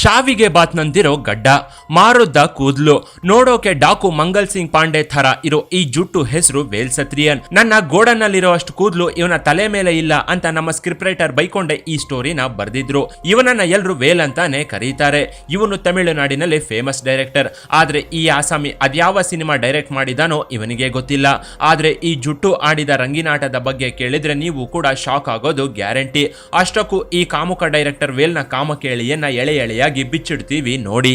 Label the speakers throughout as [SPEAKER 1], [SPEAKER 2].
[SPEAKER 1] ಶಾವಿಗೆ ಬಾತ್ನಂತಿರೋ ಗಡ್ಡ, ಮಾರುದ್ದ ಕೂದ್ಲು. ನೋಡೋಕೆ ಡಾಕು ಮಂಗಲ್ ಸಿಂಗ್ ಪಾಂಡೆ ಥರ ಇರೋ ಈ ಜುಟ್ಟು ಹೆಸರು ವೇಲ್ ಸತ್ರಿಯನ್ ನನ್ನ ಗೋಡನ್ನಲ್ಲಿರೋ ಅಷ್ಟು ಕೂದ್ಲು ಇವನ ತಲೆ ಮೇಲೆ ಇಲ್ಲ ಅಂತ ನಮ್ಮ ಸ್ಕ್ರಿಪ್ಟ್ ರೈಟರ್ ಬೈಕೊಂಡೆ ಈ ಸ್ಟೋರಿನ ಬರೆದಿದ್ರು. ಇವನನ್ನ ಎಲ್ರು ವೇಲ್ ಅಂತಾನೆ ಕರೀತಾರೆ. ಇವನು ತಮಿಳುನಾಡಿನಲ್ಲಿ ಫೇಮಸ್ ಡೈರೆಕ್ಟರ್. ಆದ್ರೆ ಈ ಆಸಾಮಿ ಅದ್ಯಾವ ಸಿನಿಮಾ ಡೈರೆಕ್ಟ್ ಮಾಡಿದಾನೋ ಇವನಿಗೆ ಗೊತ್ತಿಲ್ಲ. ಆದ್ರೆ ಈ ಜುಟ್ಟು ಆಡಿದ ರಂಗಿನಾಟದ ಬಗ್ಗೆ ಕೇಳಿದ್ರೆ ನೀವು ಕೂಡ ಶಾಕ್ ಆಗೋದು ಗ್ಯಾರಂಟಿ. ಅಷ್ಟಕ್ಕೂ ಈ ಕಾಮುಕ ಡೈರೆಕ್ಟರ್ ವೇಲ್ನ ಕಾಮಕೇಳಿಯನ್ನ ಎಳೆ ಎಳೆಯಾಗಿ ಬಿಚ್ಚಿಡ್ತೀವಿ ನೋಡಿ.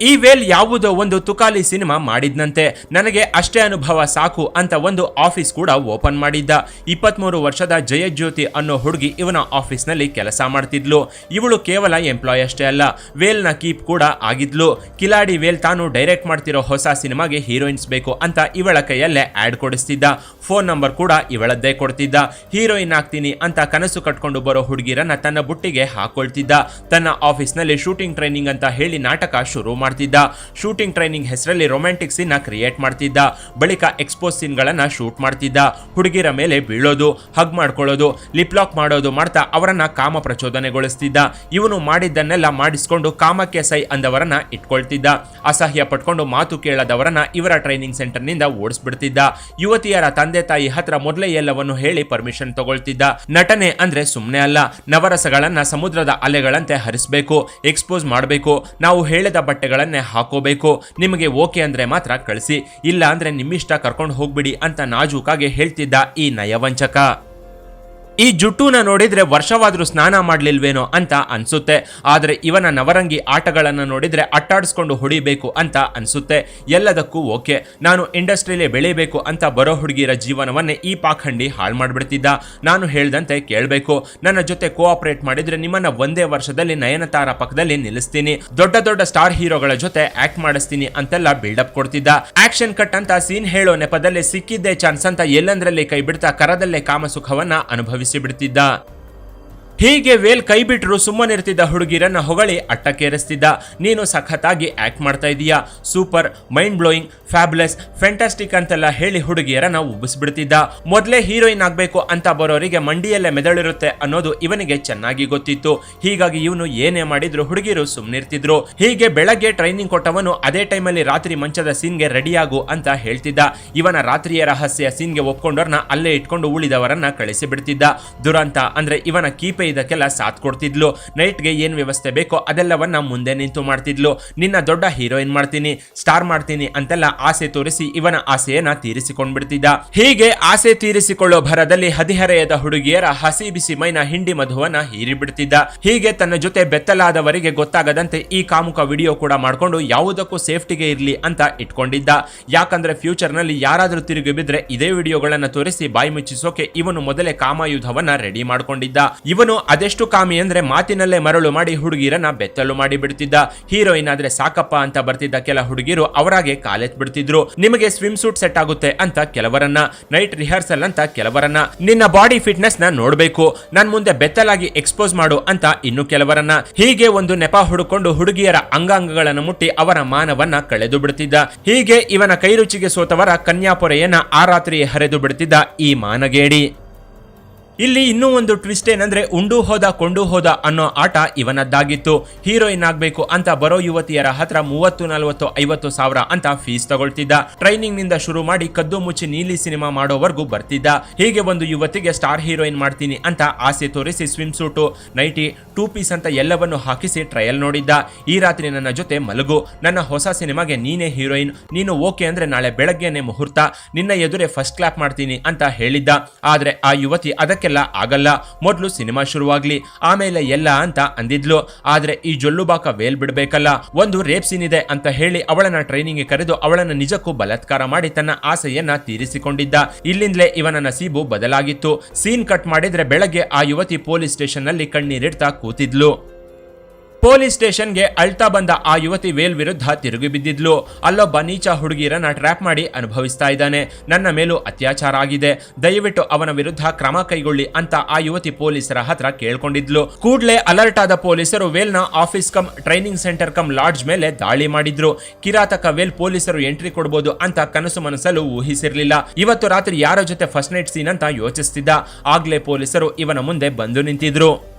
[SPEAKER 1] ಈ ವೇಲ್ ಯಾವುದೋ ಒಂದು ತುಕಾಲಿ ಸಿನಿಮಾ ಮಾಡಿದ್ನಂತೆ. ನನಗೆ ಅಷ್ಟೇ ಅನುಭವ ಸಾಕು ಅಂತ ಒಂದು ಆಫೀಸ್ ಕೂಡ ಓಪನ್ ಮಾಡಿದ್ದ. ಇಪ್ಪತ್ಮೂರು ವರ್ಷದ ಜಯಜ್ಯೋತಿ ಅನ್ನೋ ಹುಡುಗಿ ಇವನ ಆಫೀಸ್ನಲ್ಲಿ ಕೆಲಸ ಮಾಡ್ತಿದ್ಲು. ಇವಳು ಕೇವಲ ಎಂಪ್ಲಾಯ್ ಅಷ್ಟೇ ಅಲ್ಲ, ವೇಲ್ನ ಕೀಪ್ ಕೂಡ ಆಗಿದ್ಲು. ಕಿಲಾಡಿ ವೇಲ್ ತಾನು ಡೈರೆಕ್ಟ್ ಮಾಡ್ತಿರೋ ಹೊಸ ಸಿನಿಮಾಗೆ ಹೀರೋಯಿನ್ಸ್ ಬೇಕು ಅಂತ ಇವಳ ಕೈಯಲ್ಲೇ ಆ್ಯಡ್ ಕೊಡಿಸ್ತಿದ್ದ. ಫೋನ್ ನಂಬರ್ ಕೂಡ ಇವಳದ್ದೇ ಕೊಡ್ತಿದ್ದ. ಹೀರೋಯಿನ್ ಆಗ್ತೀನಿ ಅಂತ ಕನಸು ಕಟ್ಕೊಂಡು ಬರೋ ಹುಡುಗಿರನ್ನ ತನ್ನ ಬುಟ್ಟಿಗೆ ಹಾಕೊಳ್ತಿದ್ದ. ತನ್ನ ಆಫೀಸ್ನಲ್ಲಿ ಶೂಟಿಂಗ್ ಟ್ರೈನಿಂಗ್ ಅಂತ ಹೇಳಿ ನಾಟಕ ಶುರು ಮಾಡ್ತಿದ್ದ. ಶೂಟಿಂಗ್ ಟ್ರೈನಿಂಗ್ ಹೆಸರಲ್ಲಿ ರೊಮ್ಯಾಂಟಿಕ್ ಸೀನ್ ಕ್ರಿಯೇಟ್ ಮಾಡ್ತಿದ್ದ. ಬಳಿಕ ಎಕ್ಸ್ಪೋಸ್ ಸೀನ್ ಗಳನ್ನ ಶೂಟ್ ಮಾಡ್ತಿದ್ದ. ಹುಡುಗಿರ ಮೇಲೆ ಬೀಳೋದು ಹಗ್ ಮಾಡ್ಕೊಳ್ಳೋದು ಲಿಪ್ಲಾಕ್ ಮಾಡೋದು ಮಾಡ್ತಾ ಅವರನ್ನ ಕಾಮ ಪ್ರಚೋದನೆಗೊಳಿಸ್ತಿದ್ದ. ಇವನು ಮಾಡಿದ್ದನ್ನೆಲ್ಲ ಮಾಡಿಸ್ಕೊಂಡು ಕಾಮಕ್ಕೆ ಸೈ ಅಂದವರನ್ನ ಇಟ್ಕೊಳ್ತಿದ್ದ. ಅಸಹ್ಯ ಪಟ್ಕೊಂಡು ಮಾತು ಕೇಳದವರನ್ನ ಇವರ ಟ್ರೈನಿಂಗ್ ಸೆಂಟರ್ನಿಂದ ಓಡಿಸ್ಬಿಡ್ತಿದ್ದ. ಯುವತಿಯರ ತಂದೆ ತಾಯಿ ಹತ್ರ ಮೊದಲೇ ಎಲ್ಲವನ್ನು ಹೇಳಿ ಪರ್ಮಿಷನ್ ತಗೊಳ್ತಿದ್ದ. ನಟನೆ ಅಂದ್ರೆ ಸುಮ್ಮನೆ ಅಲ್ಲ. ನವರಸಗಳನ್ನ ಸಮುದ್ರದ ಅಲೆಗಳಂತೆ ಹರಿಸಬೇಕು ಎಕ್ಸ್ಪೋಸ್ ಮಾಡಬೇಕು. ನಾವು ಹೇಳಿದ ಬಟ್ಟೆಗಳನ್ನೇ ಹಾಕೋಬೇಕು. ನಿಮಗೆ ಓಕೆ ಅಂದ್ರೆ ಮಾತ್ರ ಕಳಿಸಿ. ಇಲ್ಲ ಅಂದ್ರೆ ನಿಮ್ಮಿಷ್ಟ ಕರ್ಕೊಂಡು ಹೋಗ್ಬಿಡಿ ಅಂತ ನಾಜೂಕಾಗಿ ಹೇಳ್ತಿದ್ದ ಈ ನಯವಂಚಕ. ಈ ಜುಟ್ಟುನ ನೋಡಿದ್ರೆ ವರ್ಷವಾದ್ರೂ ಸ್ನಾನ ಮಾಡ್ಲಿಲ್ವೇನೋ ಅಂತ ಅನ್ಸುತ್ತೆ. ಆದ್ರೆ ಇವನ ನವರಂಗಿ ಆಟಗಳನ್ನ ನೋಡಿದ್ರೆ ಅಟ್ಟಾಡಿಸ್ಕೊಂಡು ಹೊಡಿಬೇಕು ಅಂತ ಅನ್ಸುತ್ತೆ. ಎಲ್ಲದಕ್ಕೂ ಓಕೆ. ನಾನು ಇಂಡಸ್ಟ್ರಿಯಲ್ಲಿ ಬೆಳಿಬೇಕು ಅಂತ ಬರೋ ಹುಡುಗಿರ ಜೀವನವನ್ನೇ ಈ ಪಾಖಂಡಿ ಹಾಳು ಮಾಡಿಬಿಡ್ತಿದ್ದ. ನಾನು ಹೇಳ್ದಂತೆ ಕೇಳಬೇಕು. ನನ್ನ ಜೊತೆ ಕೋಆಪರೇಟ್ ಮಾಡಿದ್ರೆ ನಿಮ್ಮನ್ನ ಒಂದೇ ವರ್ಷದಲ್ಲಿ ನಯನತಾರ ಪಕ್ಕದಲ್ಲಿ ನಿಲ್ಲಿಸ್ತೀನಿ. ದೊಡ್ಡ ದೊಡ್ಡ ಸ್ಟಾರ್ ಹೀರೋಗಳ ಜೊತೆ ಆಕ್ಟ್ ಮಾಡಿಸ್ತೀನಿ ಅಂತೆಲ್ಲ ಬಿಲ್ಡಪ್ ಕೊಡ್ತಿದ್ದ. ಆಕ್ಷನ್ ಕಟ್ ಅಂತ ಸೀನ್ ಹೇಳೋ ನೆಪದಲ್ಲಿ ಸಿಕ್ಕಿದ್ದೇ ಚಾನ್ಸ್ ಅಂತ ಎಲ್ಲಂದ್ರಲ್ಲಿ ಕೈ ಬಿಡ್ತಾ ಕರದಲ್ಲೇ ಕಾಮಸುಖವನ್ನ celebrity da ಹೀಗೆ ವೇಲ್ ಕೈ ಬಿಟ್ಟರು ಸುಮ್ಮನಿರ್ತಿದ್ದ ಹುಡುಗಿರನ್ನ ಹೊಗಳಿ ಅಟ್ಟಕ್ಕೇರಿಸ್ತಿದ್ದ ನೀನು ಸಖತ್ತಾಗಿ ಆಕ್ಟ್ ಮಾಡ್ತಾ ಇದೀಯಾ? Super mind blowing fabulous fantastic ಅಂತೆಲ್ಲ ಹೇಳಿ ಹುಡುಗಿಯರನ್ನ ಉಬ್ಬಿಸ್ಬಿಡ್ತಿದ್ದ. ಮೊದಲೇ ಹೀರೋಯಿನ್ ಆಗಬೇಕು ಅಂತ ಬರೋರಿಗೆ ಮಂಡಿಯಲ್ಲೇ ಮೆದಳಿರುತ್ತೆ ಅನ್ನೋದು ಇವನಿಗೆ ಚೆನ್ನಾಗಿ ಗೊತ್ತಿತ್ತು. ಹೀಗಾಗಿ ಇವನು ಏನೇ ಮಾಡಿದ್ರು ಹುಡುಗಿರು ಸುಮ್ಮನಿರ್ತಿದ್ರು ಹೀಗೆ ಬೆಳಗ್ಗೆ ಟ್ರೈನಿಂಗ್ ಕೊಟ್ಟವನು ಅದೇ ಟೈಮಲ್ಲಿ ರಾತ್ರಿ ಮಂಚದ ಸೀನ್ಗೆ ರೆಡಿಯಾಗು ಅಂತ ಹೇಳ್ತಿದ್ದ. ಇವನ ರಾತ್ರಿಯ ರಹಸ್ಯ ಸೀನ್ಗೆ ಒಪ್ಕೊಂಡವ್ರನ್ನ ಅಲ್ಲೇ ಇಟ್ಕೊಂಡು ಉಳಿದವರನ್ನ ಕಳಿಸಿಬಿಡ್ತಿದ್ದ. ದುರಂತ ಅಂದ್ರೆ ಇವನ ಕೀಪೆ ಇದಕ್ಕೆಲ್ಲ ಸಾಥ್ ಕೊಡ್ತಿದ್ಲು. ನೈಟ್ಗೆ ಏನ್ ವ್ಯವಸ್ಥೆ ಬೇಕೋ ಅದೆಲ್ಲವನ್ನ ಮುಂದೆ ನಿಂತು ಮಾಡ್ತಿದ್ಲು. ನಿನ್ನ ದೊಡ್ಡ ಹೀರೋಯಿನ್ ಮಾಡ್ತೀನಿ, ಸ್ಟಾರ್ ಮಾಡ್ತೀನಿ ಅಂತೆಲ್ಲ ಆಸೆ ತೋರಿಸಿ ಇವನ ಆಸೆಯನ್ನ ತೀರಿಸಿಕೊಂಡ್ಬಿಡ್ತಿದ್ದ. ಹೀಗೆ ಆಸೆ ತೀರಿಸಿಕೊಳ್ಳೋ ಭರದಲ್ಲಿ ಹದಿಹರೆಯದ ಹುಡುಗಿಯರ ಹಸಿ ಬಿಸಿ ಮೈನ ಹಿಂಡಿ ಮಧುವನ್ನ ಹೀರಿಬಿಡ್ತಿದ್ದ. ಹೀಗೆ ತನ್ನ ಜೊತೆ ಬೆತ್ತಲಾದವರಿಗೆ ಗೊತ್ತಾಗದಂತೆ ಈ ಕಾಮುಕ ವಿಡಿಯೋ ಕೂಡ ಮಾಡ್ಕೊಂಡು ಯಾವುದಕ್ಕೂ ಸೇಫ್ಟಿಗೆ ಇರ್ಲಿ ಅಂತ ಇಟ್ಕೊಂಡಿದ್ದ. ಯಾಕಂದ್ರೆ ಫ್ಯೂಚರ್ನಲ್ಲಿ ಯಾರಾದ್ರೂ ತಿರುಗಿ ಬಿದ್ರೆ ಇದೇ ವಿಡಿಯೋಗಳನ್ನ ತೋರಿಸಿ ಬಾಯಿ ಮುಚ್ಚಿಸೋಕೆ ಇವನು ಮೊದಲೇ ಕಾಮಾಯುಧವನ್ನ ರೆಡಿ ಮಾಡ್ಕೊಂಡಿದ್ದ. ಇವನು ಅದೆಷ್ಟು ಕಾಮಿ ಅಂದ್ರೆ ಮಾತಿನಲ್ಲೇ ಮರಳು ಮಾಡಿ ಹುಡುಗಿರನ್ನ ಬೆತ್ತಲು ಮಾಡಿ ಬಿಡ್ತಿದ್ದ. ಹೀರೋಯಿನ್ ಆದ್ರೆ ಸಾಕಪ್ಪ ಅಂತ ಬರ್ತಿದ್ದ ಕೆಲ ಹುಡುಗಿರು ಅವರಾಗೆ ಕಾಲೆತ್ ಬಿಡ್ತಿದ್ರು ನಿಮಗೆ ಸ್ವಿಮ್ ಸೂಟ್ ಸೆಟ್ ಆಗುತ್ತೆ ಅಂತ ಕೆಲವರನ್ನ. ನೈಟ್ ರಿಹರ್ಸಲ್ ಅಂತ ಕೆಲವರನ್ನ. ನಿನ್ನ ಬಾಡಿ ಫಿಟ್ನೆಸ್ನ ನೋಡ್ಬೇಕು. ನನ್ ಮುಂದೆ ಬೆತ್ತಲಾಗಿ ಎಕ್ಸ್ಪೋಸ್ ಮಾಡು ಅಂತ ಇನ್ನು ಕೆಲವರನ್ನ. ಹೀಗೆ ಒಂದು ನೆಪ ಹುಡುಕೊಂಡು ಹುಡುಗಿಯರ ಅಂಗಾಂಗಗಳನ್ನು ಮುಟ್ಟಿ ಅವರ ಮಾನವನ್ನ ಕಳೆದು ಬಿಡ್ತಿದ್ದ. ಹೀಗೆ ಇವನ ಕೈರುಚಿಗೆ ಸೋತವರ ಕನ್ಯಾಪೊರೆಯನ್ನ ಆ ರಾತ್ರಿ ಹರಿದು ಬಿಡ್ತಿದ್ದ ಈ ಮಾನಗೇಡಿ. ಇಲ್ಲಿ ಇನ್ನೂ ಒಂದು ಟ್ವಿಸ್ಟ್ ಏನಂದ್ರೆ, ಉಂಡು ಹೋದ ಕೊಂಡು ಹೋದ ಅನ್ನೋ ಆಟ ಇವನದ್ದಾಗಿತ್ತು. ಹೀರೋಯಿನ್ ಆಗ್ಬೇಕು ಅಂತ ಬರೋ ಯುವತಿಯರ ಹತ್ರ ಮೂವತ್ತು, ನಲವತ್ತು, ಐವತ್ತು ಸಾವಿರ ಅಂತ ಫೀಸ್ ತಗೊಳ್ತಿದ್ದ. ಟ್ರೈನಿಂಗ್ನಿಂದ ಶುರು ಮಾಡಿ ಕದ್ದು ಮುಚ್ಚಿ ನೀಲಿ ಸಿನಿಮಾ ಮಾಡೋವರೆಗೂ ಬರ್ತಿದ್ದ. ಹೀಗೆ ಒಂದು ಯುವತಿಗೆ ಸ್ಟಾರ್ ಹೀರೋಯಿನ್ ಮಾಡ್ತೀನಿ ಅಂತ ಆಸೆ ತೋರಿಸಿ swim suit nighty two piece ಅಂತ ಎಲ್ಲವನ್ನು ಹಾಕಿಸಿ ಟ್ರಯಲ್ ನೋಡಿದ್ದ. ಈ ರಾತ್ರಿ ನನ್ನ ಜೊತೆ ಮಲಗು. ನನ್ನ ಹೊಸ ಸಿನಿಮಾಗೆ ನೀನೇ ಹೀರೋಯಿನ್ ನೀನು ಓಕೆ ಅಂದ್ರೆ ನಾಳೆ ಬೆಳಗ್ಗೆನೆ ಮುಹೂರ್ತ. ನಿನ್ನ ಎದುರೇ ಫಸ್ಟ್ ಕ್ಲಾಪ್ ಮಾಡ್ತೀನಿ ಅಂತ ಹೇಳಿದ್ದ. ಆದ್ರೆ ಆ ಯುವತಿ ಅದಕ್ಕೆಲ್ಲ ಆಗಲ್ಲ? ಮೊದಲು ಸಿನಿಮಾ ಶುರುವಾಗ್ಲಿ, ಆಮೇಲೆ ಎಲ್ಲ ಅಂತ ಅಂದಿದ್ಲು. ಆದ್ರೆ ಈ ಜೊಲ್ಲುಬಾಕ ವೇಲ್ ಬಿಡ್ಬೇಕಲ್ಲ. ಒಂದು ರೇಪ್ ಸೀನ್ ಇದೆ ಅಂತ ಹೇಳಿ ಅವಳನ್ನ ಟ್ರೈನಿಂಗ್ ಕರೆದು ಅವಳನ್ನ ನಿಜಕ್ಕೂ ಬಲತ್ಕಾರ ಮಾಡಿ ತನ್ನ ಆಸೆಯನ್ನ ತೀರಿಸಿಕೊಂಡಿದ್ದ. ಇಲ್ಲಿಂದಲೇ ಇವನ ನಸೀಬು ಬದಲಾಗಿತ್ತು. ಸೀನ್ ಕಟ್ ಮಾಡಿದ್ರೆ ಬೆಳಗ್ಗೆ ಆ ಯುವತಿ ಪೊಲೀಸ್ ಸ್ಟೇಷನ್ನಲ್ಲಿ ಕಣ್ಣೀರಿಡ್ತಾ ಕೂತಿದ್ಲು. ಪೊಲೀಸ್ ಸ್ಟೇಷನ್ಗೆ ಅಳ್ತಾ ಬಂದ ಆ ಯುವತಿ ವೇಲ್ ವಿರುದ್ಧ ತಿರುಗಿ ಬಿದ್ದಿದ್ಲು. ಅಲ್ಲೊಬ್ಬ ನೀಚ ಹುಡುಗಿರನ್ನ ಟ್ರ್ಯಾಪ್ ಮಾಡಿ ಅನುಭವಿಸ್ತಾ ಇದ್ದಾನೆ. ನನ್ನ ಮೇಲೂ ಅತ್ಯಾಚಾರ ಆಗಿದೆ. ದಯವಿಟ್ಟು ಅವನ ವಿರುದ್ಧ ಕ್ರಮ ಕೈಗೊಳ್ಳಿ ಅಂತ ಆ ಯುವತಿ ಪೊಲೀಸರ ಹತ್ರ ಕೇಳ್ಕೊಂಡಿದ್ಲು. ಕೂಡ್ಲೇ ಅಲರ್ಟ್ ಆದ ಪೊಲೀಸರು ವೇಲ್ನ office cum, training centre cum lodge ಮೇಲೆ ದಾಳಿ ಮಾಡಿದ್ರು. ಕಿರಾತಕ ವೇಲ್ ಪೊಲೀಸರು ಎಂಟ್ರಿ ಕೊಡಬಹುದು ಅಂತ ಕನಸು ಮನಸ್ಸಲ್ಲೂ ಊಹಿಸಿರ್ಲಿಲ್ಲ. ಇವತ್ತು ರಾತ್ರಿ ಯಾರ ಜೊತೆ ಫಸ್ಟ್ ನೈಟ್ ಸೀನ್ ಅಂತ ಯೋಚಿಸ್ತಿದ್ದ. ಆಗ್ಲೇ ಪೊಲೀಸರು ಇವನ ಮುಂದೆ ಬಂದು ನಿಂತಿದ್ರು.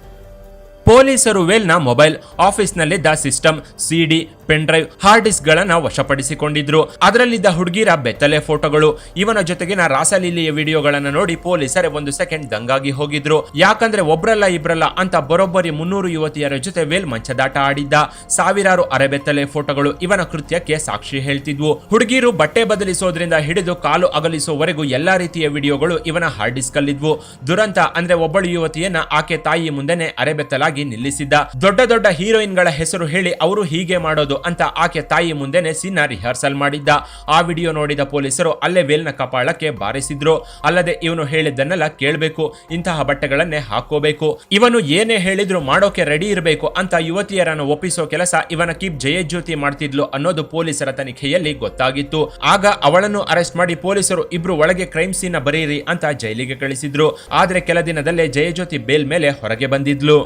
[SPEAKER 1] ಪೊಲೀಸರು ವೇಲ್ನ mobile ಆಫೀಸ್ನಲ್ಲಿದ್ದ system CD pen drive hard disk ಗಳನ್ನ ವಶಪಡಿಸಿಕೊಂಡಿದ್ರು. ಅದರಲ್ಲಿದ್ದ ಹುಡುಗಿರ ಬೆತ್ತಲೆ ಫೋಟೋಗಳು. ಇವನ ಜೊತೆಗಿನ ರಾಸಲೀಲಿಯ ವಿಡಿಯೋಗಳನ್ನ ನೋಡಿ ಪೊಲೀಸರೇ ಒಂದು ಸೆಕೆಂಡ್ ದಂಗಾಗಿ ಹೋಗಿದ್ರು. ಯಾಕಂದ್ರೆ ಒಬ್ರಲ್ಲ ಇಬ್ರಲ್ಲ ಅಂತ ಬರೋಬ್ಬರಿ ಮುನ್ನೂರು ಯುವತಿಯರ ಜೊತೆ ವೇಲ್ ಮಂಚದಾಟ ಆಡಿದ್ದ. ಸಾವಿರಾರು ಅರೆಬೆತ್ತಲೆ ಫೋಟೋಗಳು ಇವನ ಕೃತ್ಯಕ್ಕೆ ಸಾಕ್ಷಿ ಹೇಳ್ತಿದ್ವು. ಹುಡುಗಿರು ಬಟ್ಟೆ ಬದಲಿಸೋದ್ರಿಂದ ಹಿಡಿದು ಕಾಲು ಅಗಲಿಸುವವರೆಗೂ ಎಲ್ಲಾ ರೀತಿಯ ವಿಡಿಯೋಗಳು ಇವನ ಹಾರ್ಡ್ ಡಿಸ್ಕ್ ಅಲ್ಲಿದ್ವು ದುರಂತ ಅಂದ್ರೆ ಒಬ್ಬಳು ಯುವತಿಯನ್ನ ಆಕೆ ತಾಯಿ ಮುಂದೆನೆ ಅರೆಬೆತ್ತಲಾಗಿ ನಿಲ್ಲಿಸಿದ್ದ. ದೊಡ್ಡ ದೊಡ್ಡ ಹೀರೋಯಿನ್ಗಳ ಹೆಸರು ಹೇಳಿ ಅವರು ಹೀಗೆ ಮಾಡೋದು. ಅಂತ ಆಕೆ ತಾಯಿ ಮುಂದೆನೆ ಸೀನ ರಿಹರ್ಸಲ್ ಮಾಡಿದ್ದ. ಆ ವಿಡಿಯೋ ನೋಡಿದ ಪೊಲೀಸರು ಅಲ್ಲೇ ವೇಲ್ನ ಕಪಾಳಕ್ಕೆ ಬಾರಿಸಿದ್ರು. ಅಲ್ಲದೆ ಇವನು ಹೇಳಿದ್ದನ್ನೆಲ್ಲ ಕೇಳಬೇಕು, ಇಂತಹ ಬಟ್ಟೆಗಳನ್ನೇ ಹಾಕೋಬೇಕು ಇವನು ಏನೇ ಹೇಳಿದ್ರು ಮಾಡೋಕೆ ರೆಡಿ ಇರಬೇಕು ಅಂತ ಯುವತಿಯರನ್ನು ಒಪ್ಪಿಸೋ ಕೆಲಸ ಇವನ ಕೀಪ್ ಜಯಜ್ಯೋತಿ ಮಾಡ್ತಿದ್ಲು ಅನ್ನೋದು ಪೊಲೀಸರ ತನಿಖೆಯಲ್ಲಿ ಗೊತ್ತಾಗಿತ್ತು. ಆಗ ಅವಳನ್ನು ಅರೆಸ್ಟ್ ಮಾಡಿ ಪೊಲೀಸರು ಇಬ್ರು ಒಳಗೆ ಕ್ರೈಮ್ ಸೀನ್ ಬರೀರಿ ಅಂತ ಜೈಲಿಗೆ ಕಳಿಸಿದ್ರು. ಆದ್ರೆ ಕೆಲ ದಿನದಲ್ಲೇ ಜಯಜ್ಯೋತಿ ಬೇಲ್ ಮೇಲೆ ಹೊರಗೆ ಬಂದಿದ್ಲು.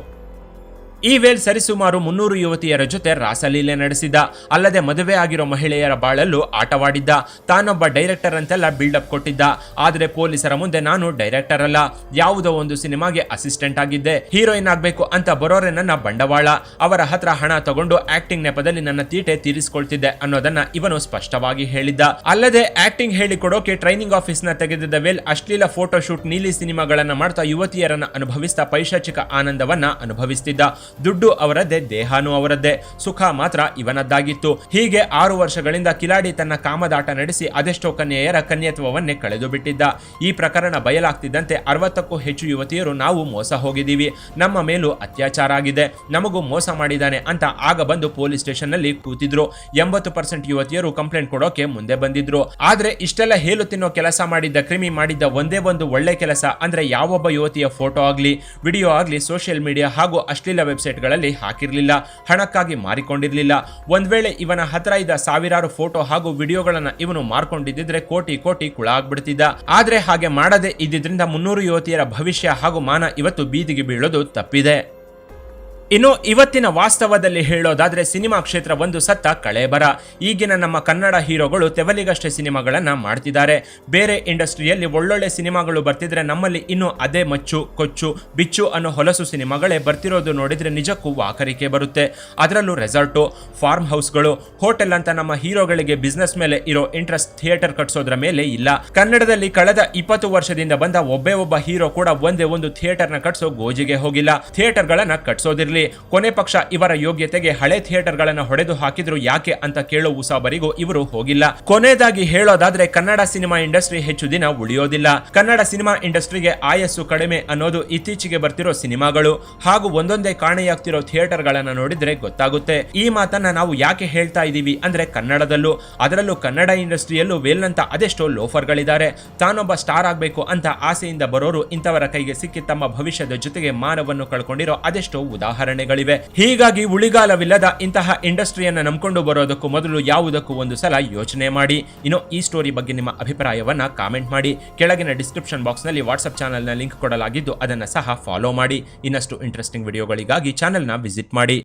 [SPEAKER 1] ಈ ವೇಲ್ ಸರಿಸುಮಾರು ಮುನ್ನೂರು ಯುವತಿಯರ ಜೊತೆ ರಾಸಲೀಲೆ ನಡೆಸಿದ, ಅಲ್ಲದೆ ಮದುವೆ ಆಗಿರೋ ಮಹಿಳೆಯರ ಬಾಳಲ್ಲೂ ಆಟವಾಡಿದ್ದ, ತಾನೊಬ್ಬ ಡೈರೆಕ್ಟರ್ ಅಂತೆಲ್ಲ ಬಿಲ್ಡಪ್ ಕೊಟ್ಟಿದ್ದ. ಆದರೆ ಪೊಲೀಸರ ಮುಂದೆ ನಾನು ಡೈರೆಕ್ಟರ್ ಅಲ್ಲ. ಯಾವುದೋ ಒಂದು ಸಿನಿಮಾಗೆ ಅಸಿಸ್ಟೆಂಟ್ ಆಗಿದ್ದೆ. ಹೀರೋಯಿನ್ ಆಗಬೇಕು ಅಂತ ಬರೋರೆ ನನ್ನ ಬಂಡವಾಳ. ಅವರ ಹತ್ರ ಹಣ ತಗೊಂಡು ಆಕ್ಟಿಂಗ್ ನೆಪದಲ್ಲಿ ನನ್ನ ತೀಟೆ ತೀರಿಸಿಕೊಳ್ತಿದ್ದೆ ಅನ್ನೋದನ್ನ ಇವನು ಸ್ಪಷ್ಟವಾಗಿ ಹೇಳಿದ್ದ. ಅಲ್ಲದೆ ಆಕ್ಟಿಂಗ್ ಹೇಳಿಕೊಡೋಕೆ ಟ್ರೈನಿಂಗ್ ಆಫೀಸ್ನ ತೆಗೆದಿದ್ದ ವೇಲ್ ಅಶ್ಲೀಲ ಫೋಟೋಶೂಟ್ ನೀಲಿ ಸಿನಿಮಾಗಳನ್ನ ಮಾಡ್ತಾ ಯುವತಿಯರನ್ನ ಅನುಭವಿಸ್ತಾ ಪೈಶಾಚಿಕ ಆನಂದವನ್ನ ಅನುಭವಿಸ್ತಿದ್ದ. ದುಡ್ಡು ಅವರದ್ದೇ, ದೇಹಾನು ಅವರದ್ದೇ. ಸುಖ ಮಾತ್ರ ಇವನದ್ದಾಗಿತ್ತು. ಹೀಗೆ ಆರು ವರ್ಷಗಳಿಂದ ಕಿಲಾಡಿ ತನ್ನ ಕಾಮದಾಟ ನಡೆಸಿ ಅದೆಷ್ಟೋ ಕನ್ಯೆಯರ ಕನ್ಯತ್ವವನ್ನೇ ಕಳೆದು ಬಿಟ್ಟಿದ್ದ ಈ ಪ್ರಕರಣ ಬಯಲಾಗ್ತಿದ್ದಂತೆ ಅರವತ್ತಕ್ಕೂ ಹೆಚ್ಚು ಯುವತಿಯರು ನಾವು ಮೋಸ ಹೋಗಿದ್ದೀವಿ. ನಮ್ಮ ಮೇಲೂ ಅತ್ಯಾಚಾರ ಆಗಿದೆ. ನಮಗೂ ಮೋಸ ಮಾಡಿದ್ದಾನೆ ಅಂತ ಆಗ ಬಂದು ಪೊಲೀಸ್ ಸ್ಟೇಷನ್ನಲ್ಲಿ ಕೂತಿದ್ರು. ಎಂಬತ್ತು ಪರ್ಸೆಂಟ್ ಯುವತಿಯರು ಕಂಪ್ಲೇಂಟ್ ಕೊಡೋಕೆ ಮುಂದೆ ಬಂದಿದ್ರು. ಆದ್ರೆ ಇಷ್ಟೆಲ್ಲ ಹೇಲು ತಿನ್ನೋ ಕೆಲಸ ಮಾಡಿದ್ದ, ಕ್ರಿಮಿ ಮಾಡಿದ್ದ ಒಂದೇ ಒಂದು ಒಳ್ಳೆ ಕೆಲಸ ಅಂದ್ರೆ ಯಾವೊಬ್ಬ ಯುವತಿಯ ಫೋಟೋ ಆಗ್ಲಿ, ವಿಡಿಯೋ ಆಗ್ಲಿ, ಸೋಷಿಯಲ್ ಮೀಡಿಯಾ ಹಾಗೂ ಅಶ್ಲೀಲ ವೆಬ್ಸೈಟ್ಗಳಲ್ಲಿ ಹಾಕಿರ್ಲಿಲ್ಲ, ಹಣಕ್ಕಾಗಿ ಮಾರಿಕೊಂಡಿರಲಿಲ್ಲ. ಒಂದ್ ವೇಳೆ ಇವನ ಹತ್ರ ಇದ್ದ ಸಾವಿರಾರು ಫೋಟೋ ಹಾಗೂ ವಿಡಿಯೋಗಳನ್ನು ಇವನು ಮಾರ್ಕೊಂಡಿದ್ದಿದ್ರೆ ಕೋಟಿ ಕೋಟಿ ಕುಳ ಆಗ್ಬಿಡ್ತಿದ್ದ. ಆದ್ರೆ ಹಾಗೆ ಮಾಡದೆ ಇದ್ದಿದ್ರಿಂದ ಮುನ್ನೂರು ಯುವತಿಯರ ಭವಿಷ್ಯ ಹಾಗೂ ಮಾನ ಇವತ್ತು ಬೀದಿಗೆ ಬೀಳೋದು ತಪ್ಪಿದೆ. ಇನ್ನು ಇವತ್ತಿನ ವಾಸ್ತವದಲ್ಲಿ ಹೇಳೋದಾದ್ರೆ ಸಿನಿಮಾ ಕ್ಷೇತ್ರ ಒಂದು ಸತ್ತ ಕಳೆಬರ ಈಗಿನ ನಮ್ಮ ಕನ್ನಡ ಹೀರೋಗಳು ತೆವಲಿಗಷ್ಟೇ ಸಿನಿಮಾಗಳನ್ನ ಮಾಡ್ತಿದ್ದಾರೆ. ಬೇರೆ ಇಂಡಸ್ಟ್ರಿಯಲ್ಲಿ ಒಳ್ಳೊಳ್ಳೆ ಸಿನಿಮಾಗಳು ಬರ್ತಿದ್ರೆ ನಮ್ಮಲ್ಲಿ ಇನ್ನೂ ಅದೇ ಮಚ್ಚು, ಕೊಚ್ಚು, ಬಿಚ್ಚು ಅನ್ನೋ ಹೊಲಸು ಸಿನಿಮಾಗಳೇ ಬರ್ತಿರೋದು ನೋಡಿದ್ರೆ ನಿಜಕ್ಕೂ ವಾಕರಿಕೆ ಬರುತ್ತೆ. ಅದರಲ್ಲೂ ರೆಸಾರ್ಟು, ಫಾರ್ಮ್ ಹೌಸ್ಗಳು, ಹೋಟೆಲ್ ಅಂತ ನಮ್ಮ ಹೀರೋಗಳಿಗೆ ಬಿಸ್ನೆಸ್ ಮೇಲೆ ಇರೋ ಇಂಟ್ರೆಸ್ಟ್ ಥಿಯೇಟರ್ ಕಟ್ಸೋದ್ರ ಮೇಲೆ ಇಲ್ಲ. ಕನ್ನಡದಲ್ಲಿ ಕಳೆದ ಇಪ್ಪತ್ತು ವರ್ಷದಿಂದ ಬಂದ ಒಬ್ಬೇ ಒಬ್ಬ ಹೀರೋ ಕೂಡ ಒಂದೇ ಒಂದು ಥಿಯೇಟರ್ನ ಕಟ್ಸೋ ಗೋಜಿಗೆ ಹೋಗಿಲ್ಲ. ಥಿಯೇಟರ್ಗಳನ್ನ ಕಟ್ಸೋದಿರ್ಲಿ. ಕೊನೆ ಪಕ್ಷ ಇವರ ಯೋಗ್ಯತೆಗೆ ಹಳೆ ಥಿಯೇಟರ್ಗಳನ್ನು ಹೊಡೆದು ಹಾಕಿದ್ರು ಯಾಕೆ ಅಂತ ಕೇಳೋ ಉಸಾಬರಿಗೂ ಇವರು ಹೋಗಿಲ್ಲ. ಕೊನೆಯದಾಗಿ ಹೇಳೋದಾದ್ರೆ ಕನ್ನಡ ಸಿನಿಮಾ ಇಂಡಸ್ಟ್ರಿ ಹೆಚ್ಚು ದಿನ ಉಳಿಯೋದಿಲ್ಲ. ಕನ್ನಡ ಸಿನಿಮಾ ಇಂಡಸ್ಟ್ರಿಗೆ ಆಯಸ್ಸು ಕಡಿಮೆ ಅನ್ನೋದು ಇತ್ತೀಚೆಗೆ ಬರ್ತಿರೋ ಸಿನಿಮಾಗಳು. ಹಾಗೂ ಒಂದೊಂದೇ ಕಾಣೆಯಾಗ್ತಿರೋ ಥಿಯೇಟರ್ಗಳನ್ನ ನೋಡಿದ್ರೆ ಗೊತ್ತಾಗುತ್ತೆ. ಈ ಮಾತನ್ನ ನಾವು ಯಾಕೆ ಹೇಳ್ತಾ ಇದ್ದೀವಿ ಅಂದ್ರೆ ಕನ್ನಡದಲ್ಲೂ. ಅದರಲ್ಲೂ ಕನ್ನಡ ಇಂಡಸ್ಟ್ರಿಯಲ್ಲೂ ವೇಲ್ನಂತ ಅದೆಷ್ಟೋ ಲೋಫರ್ಗಳಿದ್ದಾರೆ. ತಾನೊಬ್ಬ ಸ್ಟಾರ್ ಆಗ್ಬೇಕು ಅಂತ ಆಸೆಯಿಂದ ಬರೋರು ಇಂಥವರ ಕೈಗೆ ಸಿಕ್ಕಿ ತಮ್ಮ ಭವಿಷ್ಯದ ಜೊತೆಗೆ ಮಾನವನ್ನು ಕಳ್ಕೊಂಡಿರೋ ಅದೆಷ್ಟೋ ಉದಾಹರಣೆಗಳಿವೆ ಹೀಗಾಗಿ ಉಳಿಗಾಲವಿಲ್ಲದ ಇಂತಹ ಇಂಡಸ್ಟ್ರಿಯನ್ನು ನಂಬಿಕೊಂಡು ಬರೋದಕ್ಕೂ ಮೊದಲು ಯಾವುದಕ್ಕೂ ಒಂದು ಸಲ ಯೋಚನೆ ಮಾಡಿ. ಇನ್ನು ಈ ಸ್ಟೋರಿ ಬಗ್ಗೆ ನಿಮ್ಮ ಅಭಿಪ್ರಾಯವನ್ನ ಕಾಮೆಂಟ್ ಮಾಡಿ. ಕೆಳಗಿನ ಡಿಸ್ಕ್ರಿಪ್ಷನ್ ಬಾಕ್ಸ್ನಲ್ಲಿ ವಾಟ್ಸ್ಆಪ್ ಚಾನಲ್ನ ಲಿಂಕ್ ಕೊಡಲಾಗಿದ್ದು ಅದನ್ನು ಸಹ ಫಾಲೋ ಮಾಡಿ. ಇನ್ನಷ್ಟು ಇಂಟ್ರೆಸ್ಟಿಂಗ್ ವಿಡಿಯೋಗಳಿಗಾಗಿ ಚಾನೆಲ್ನ ವಿಸಿಟ್ ಮಾಡಿ.